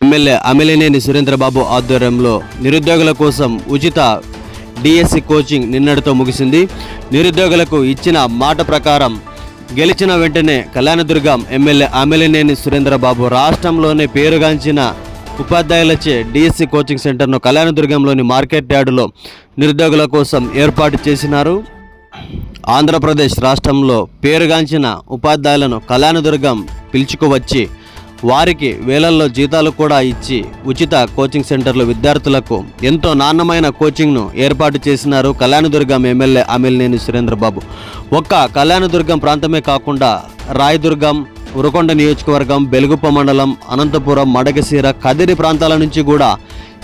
MLA Amilineni Surendra Babu ఆధ్వర్యంలో నిరుద్యోగుల కోసం ఉచిత డిఎస్సి కోచింగ్ నిన్నటితో ముగిసింది. నిరుద్యోగులకు ఇచ్చిన మాట ప్రకారం గెలిచిన వెంటనే కళ్యాణదుర్గం ఎమ్మెల్యే అమిలినేని సురేంద్రబాబు రాష్ట్రంలోనే పేరుగాంచిన ఉపాధ్యాయులచే డిఎస్సి కోచింగ్ సెంటర్ను కళ్యాణదుర్గంలోని మార్కెట్ యార్డులో నిరుద్యోగుల కోసం ఏర్పాటు చేసినారు. ఆంధ్రప్రదేశ్ రాష్ట్రంలో పేరుగాంచిన ఉపాధ్యాయులను కళ్యాణదుర్గం పిలుచుకువచ్చి వారికి వేలల్లో జీతాలు కూడా ఇచ్చి ఉచిత కోచింగ్ సెంటర్లు విద్యార్థులకు ఎంతో నాణ్యమైన కోచింగ్ను ఏర్పాటు చేసినారు కళ్యాణదుర్గం ఎమ్మెల్యే అమిలినేని సురేంద్రబాబు. ఒక్క కళ్యాణదుర్గం ప్రాంతమే కాకుండా రాయదుర్గం ఉరకొండ నియోజకవర్గం బెలుగుప్ప మండలం అనంతపురం మడగసీర కదిరి ప్రాంతాల నుంచి కూడా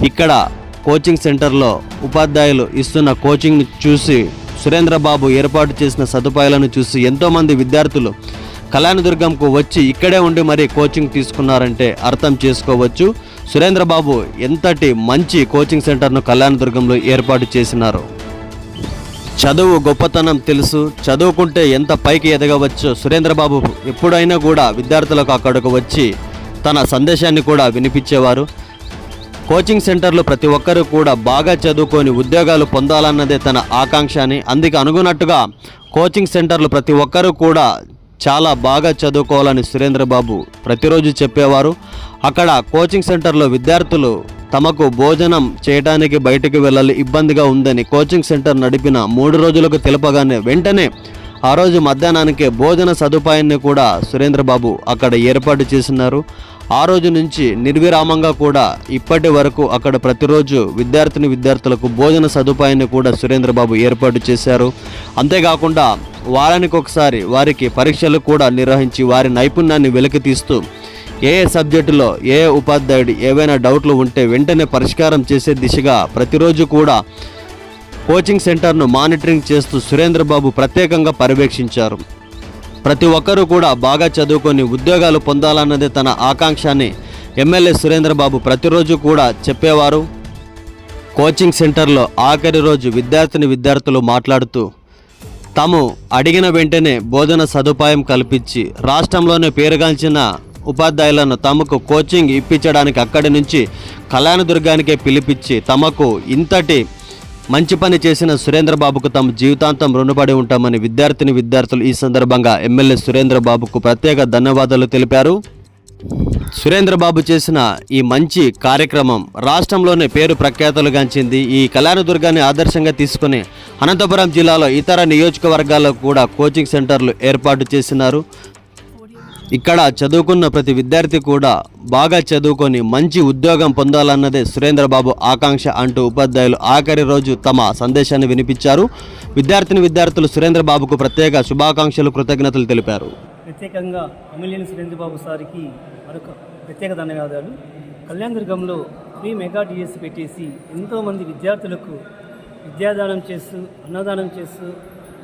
ఇక్కడ కోచింగ్ సెంటర్లో ఉపాధ్యాయులు ఇస్తున్న కోచింగ్ను చూసి సురేంద్రబాబు ఏర్పాటు చేసిన సదుపాయాలను చూసి ఎంతోమంది విద్యార్థులు కళ్యాణదుర్గంకు వచ్చి ఇక్కడే ఉండి మరీ కోచింగ్ తీసుకున్నారంటే అర్థం చేసుకోవచ్చు. సురేంద్రబాబు ఎంతటి మంచి కోచింగ్ సెంటర్ను కళ్యాణదుర్గంలో ఏర్పాటు చేసినారు. చదువు గొప్పతనం తెలుసు. చదువుకుంటే ఎంత పైకి ఎదగవచ్చో సురేంద్రబాబు ఎప్పుడైనా కూడా విద్యార్థులకు అక్కడకు వచ్చి తన సందేశాన్ని కూడా వినిపించేవారు. కోచింగ్ సెంటర్లు ప్రతి ఒక్కరూ కూడా బాగా చదువుకొని ఉద్యోగాలు పొందాలన్నదే తన ఆకాంక్ష అని అందుకు అనుగుణట్టుగా కోచింగ్ సెంటర్లు ప్రతి ఒక్కరూ కూడా చాలా బాగా చదువుకోవాలని సురేంద్రబాబు ప్రతిరోజు చెప్పేవారు. అక్కడ కోచింగ్ సెంటర్లో విద్యార్థులు తమకు భోజనం చేయడానికి బయటకు వెళ్ళాలి ఇబ్బందిగా ఉందని కోచింగ్ సెంటర్ నడిపిన మూడు రోజులకు తెలపగానే వెంటనే ఆ రోజు మధ్యాహ్నానికే భోజన సదుపాయాన్ని కూడా సురేంద్రబాబు అక్కడ ఏర్పాటు చేసినారు. ఆ రోజు నుంచి నిర్విరామంగా కూడా ఇప్పటి వరకు అక్కడ ప్రతిరోజు విద్యార్థిని విద్యార్థులకు భోజన సదుపాయాన్ని కూడా సురేంద్రబాబు ఏర్పాటు చేశారు. అంతేకాకుండా వారానికి ఒకసారి వారికి పరీక్షలు కూడా నిర్వహించి వారి నైపుణ్యాన్ని వెలికి తీస్తూ ఏ ఏ సబ్జెక్టులో ఏ ఏ ఉపాధ్యాయుడు ఏవైనా డౌట్లు ఉంటే వెంటనే పరిష్కారం చేసే దిశగా ప్రతిరోజు కూడా కోచింగ్ సెంటర్ను మానిటరింగ్ చేస్తూ సురేంద్రబాబు ప్రత్యేకంగా పర్యవేక్షించారు. ప్రతి ఒక్కరూ కూడా బాగా చదువుకొని ఉద్యోగాలు పొందాలన్నదే తన ఆకాంక్ష అని ఎమ్మెల్యే సురేంద్రబాబు ప్రతిరోజు కూడా చెప్పేవారు. కోచింగ్ సెంటర్లో ఆఖరి రోజు విద్యార్థిని విద్యార్థులు మాట్లాడుతూ తాము అడిగిన వెంటనే బోధన సదుపాయం కల్పించి రాష్ట్రంలోనే పేరుగాంచిన ఉపాధ్యాయులను తమకు కోచింగ్ ఇప్పించడానికి అక్కడి నుంచి కళ్యాణదుర్గానికే పిలిపించి తమకు ఇంతటి మంచి పని చేసిన సురేంద్రబాబుకు తమ జీవితాంతం రుణపడి ఉంటామని విద్యార్థిని విద్యార్థులు ఈ సందర్భంగా ఎమ్మెల్యే సురేంద్రబాబుకు ప్రత్యేక ధన్యవాదాలు తెలిపారు. సురేంద్రబాబు చేసిన ఈ మంచి కార్యక్రమం రాష్ట్రంలోనే పేరు ప్రఖ్యాతలుగాంచింది ఈ కళ్యాణదుర్గాన్ని ఆదర్శంగా తీసుకుని అనంతపురం జిల్లాలో ఇతర నియోజకవర్గాల్లో కూడా కోచింగ్ సెంటర్లు ఏర్పాటు చేసినారు. ఇక్కడ చదువుకున్న ప్రతి విద్యార్థి కూడా బాగా చదువుకొని మంచి ఉద్యోగం పొందాలన్నదే సురేంద్రబాబు ఆకాంక్ష అంటూ ఉపాధ్యాయులు ఆఖరి రోజు తమ సందేశాన్ని వినిపించారు. విద్యార్థిని విద్యార్థులు సురేంద్రబాబుకు ప్రత్యేక శుభాకాంక్షలు కృతజ్ఞతలు తెలిపారు. ప్రత్యేకంగా అమిలేని సురేంద్రబాబు సార్కి మరొక ప్రత్యేక ధన్యవాదాలు. కళ్యాణదుర్గంలో ఫ్రీ మెగా డిఎస్ పెట్టేసి ఎంతోమంది విద్యార్థులకు విద్యాదానం చేస్తూ అన్నదానం చేస్తూ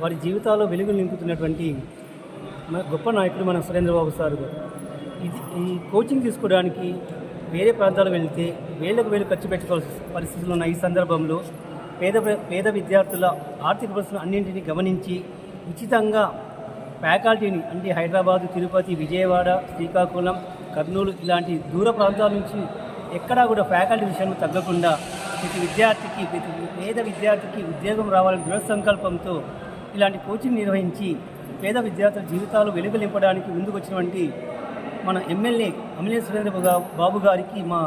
వారి జీవితాల్లో వెలుగు నింపుతున్నటువంటి గొప్ప నాయకుడు మన సురేంద్రబాబు సార్. ఇది ఈ కోచింగ్ తీసుకోవడానికి వేరే ప్రాంతాలకు వెళితే వేలకు వేలు ఖర్చు పెట్టుకోవాల్సిన పరిస్థితులు ఉన్న ఈ సందర్భంలో. పేద పేద విద్యార్థుల ఆర్థిక పరిస్థితులు అన్నింటినీ గమనించి ఉచితంగా ఫ్యాకల్టీని అంటే హైదరాబాదు తిరుపతి విజయవాడ శ్రీకాకుళం కర్నూలు ఇలాంటి దూర ప్రాంతాల నుంచి ఎక్కడా కూడా ఫ్యాకల్టీ విషయంలో తగ్గకుండా ప్రతి విద్యార్థికి ప్రతి పేద విద్యార్థికి ఉద్యోగం రావాలని దృఢ సంకల్పంతో ఇలాంటి కోచింగ్ నిర్వహించి పేద విద్యార్థుల జీవితాలు వెలుగు ముందుకొచ్చినటువంటి మన ఎమ్మెల్యే అమిలే సురేంద్ర బాబు గారికి మా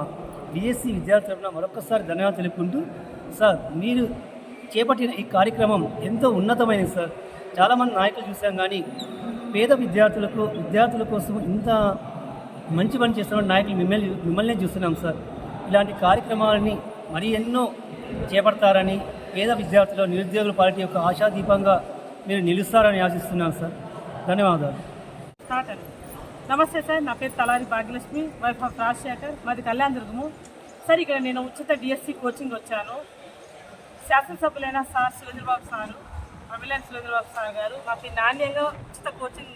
బీఎస్సీ విద్యార్థుల తరఫున మరొకసారి ధన్యవాదాలు తెలుపుకుంటూ సార్ మీరు చేపట్టిన ఈ కార్యక్రమం ఎంతో ఉన్నతమైనది సార్. చాలామంది నాయకులు చూసాం కానీ పేద విద్యార్థులకు విద్యార్థుల కోసం ఇంత మంచి పని చేస్తున్న నాయకులు మిమ్మల్ని మిమ్మల్నే చూస్తున్నాం సార్. ఇలాంటి కార్యక్రమాలని మరి ఎన్నో చేపడతారని పేద విద్యార్థులు నిరుద్యోగుల పార్టీ యొక్క ఆశాదీపంగా మీరు నిలుస్తారని ఆశిస్తున్నాను సార్. ధన్యవాదాలు. నమస్తే సార్ నా పేరు తలారి భాగ్యలక్ష్మి వైఫ్ ఆఫ్ రాజశేఖర్ మాది కళ్యాణదుర్గము సార్ ఇక్కడ నేను ఉచిత డిఎస్సి కోచింగ్ వచ్చాను. శాసనసభ్యులైన sir Surendrababu sir Abhilash Surendrababu sir garu మాకు నాణ్యంగా ఉచిత కోచింగ్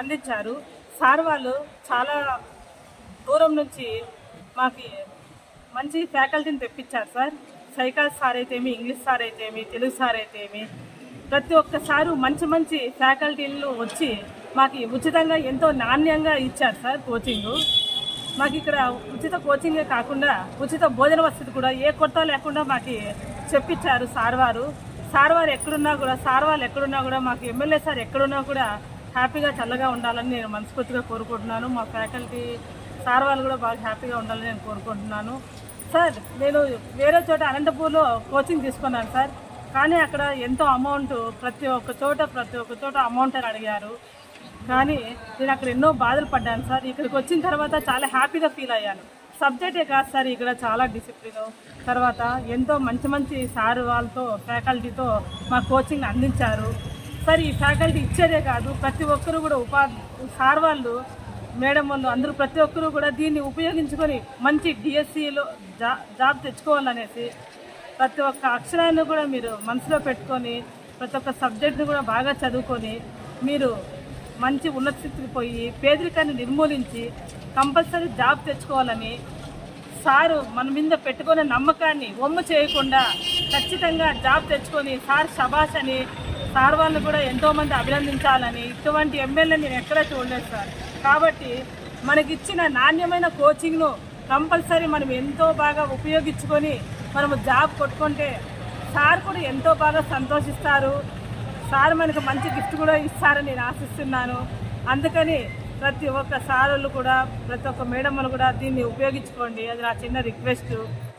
అందించారు. సార్ వాళ్ళు చాలా దూరం నుంచి మాకు మంచి ఫ్యాకల్టీని తెప్పించారు సార్. సైకాలజీ సార్ అయితేమి ఇంగ్లీష్ సార్ అయితేమి తెలుగు సార్ అయితేమి ప్రతి ఒక్కసారి మంచి మంచి ఫ్యాకల్టీలు వచ్చి మాకు ఉచితంగా ఎంతో నాణ్యంగా ఇచ్చారు సార్ కోచింగ్. మాకు ఇక్కడ ఉచిత కోచింగే కాకుండా ఉచిత భోజన వసతి కూడా ఏ కొత్త లేకుండా మాకు చెప్పించారు సార్ వారు. సార్ వారు ఎక్కడున్నా కూడా సార్ వాళ్ళు ఎక్కడున్నా కూడా మాకు ఎమ్మెల్యే సార్ ఎక్కడున్నా కూడా హ్యాపీగా చల్లగా ఉండాలని నేను మనస్ఫూర్తిగా కోరుకుంటున్నాను. మా ఫ్యాకల్టీ సార్ వాళ్ళు కూడా బాగా హ్యాపీగా ఉండాలని నేను కోరుకుంటున్నాను. సార్ నేను వేరే చోట అనంతపూర్లో కోచింగ్ తీసుకున్నాను సార్. కానీ అక్కడ ఎంతో అమౌంట్ ప్రతి ఒక్క చోట ప్రతి ఒక్క చోట అమౌంట్ అని అడిగారు. కానీ నేను అక్కడ ఎన్నో బాధలు పడ్డాను సార్. ఇక్కడికి వచ్చిన తర్వాత చాలా హ్యాపీగా ఫీల్ అయ్యాను. సబ్జెక్టే కాదు సార్ ఇక్కడ చాలా డిసిప్లిన్. తర్వాత ఎంతో మంచి మంచి సార్ వాళ్ళతో ఫ్యాకల్టీతో మా కోచింగ్ అందించారు. సార్ ఈ ఫ్యాకల్టీ ఇచ్చేదే కాదు ప్రతి ఒక్కరు కూడా ఉపా సార్ వాళ్ళు మేడం వాళ్ళు అందరూ ప్రతి ఒక్కరూ కూడా దీన్ని ఉపయోగించుకొని మంచి డిఎస్సిలో జా జాబ్ తెచ్చుకోవాలనేసి ప్రతి ఒక్క అక్షరాన్ని కూడా మీరు మనసులో పెట్టుకొని ప్రతి ఒక్క సబ్జెక్ట్ని కూడా బాగా చదువుకొని మీరు మంచి ఉన్నత స్థితికి పోయి పేదరికాన్ని నిర్మూలించి కంపల్సరీ జాబ్ తెచ్చుకోవాలని సారు మన మీద పెట్టుకునే నమ్మకాన్ని ఒమ్ము చేయకుండా ఖచ్చితంగా జాబ్ తెచ్చుకొని సార్ షబాష్ అని సార్ వాళ్ళు కూడా ఎంతోమంది అభినందించాలని ఇటువంటి ఎమ్మెల్యే నేను ఎక్కడా చూడలేదు సార్. కాబట్టి మనకిచ్చిన నాణ్యమైన కోచింగ్ను కంపల్సరీ మనం ఎంతో బాగా ఉపయోగించుకొని మనము జాబ్ కొట్టుకుంటే సార్ కూడా ఎంతో బాగా సంతోషిస్తారు. సార్ మనకు మంచి గిఫ్ట్ కూడా ఇస్తారని నేను ఆశిస్తున్నాను. అందుకని ప్రతి ఒక్క సారులు కూడా ప్రతి ఒక్క మేడమ్లు కూడా దీన్ని ఉపయోగించుకోండి. అది నా చిన్న రిక్వెస్ట్.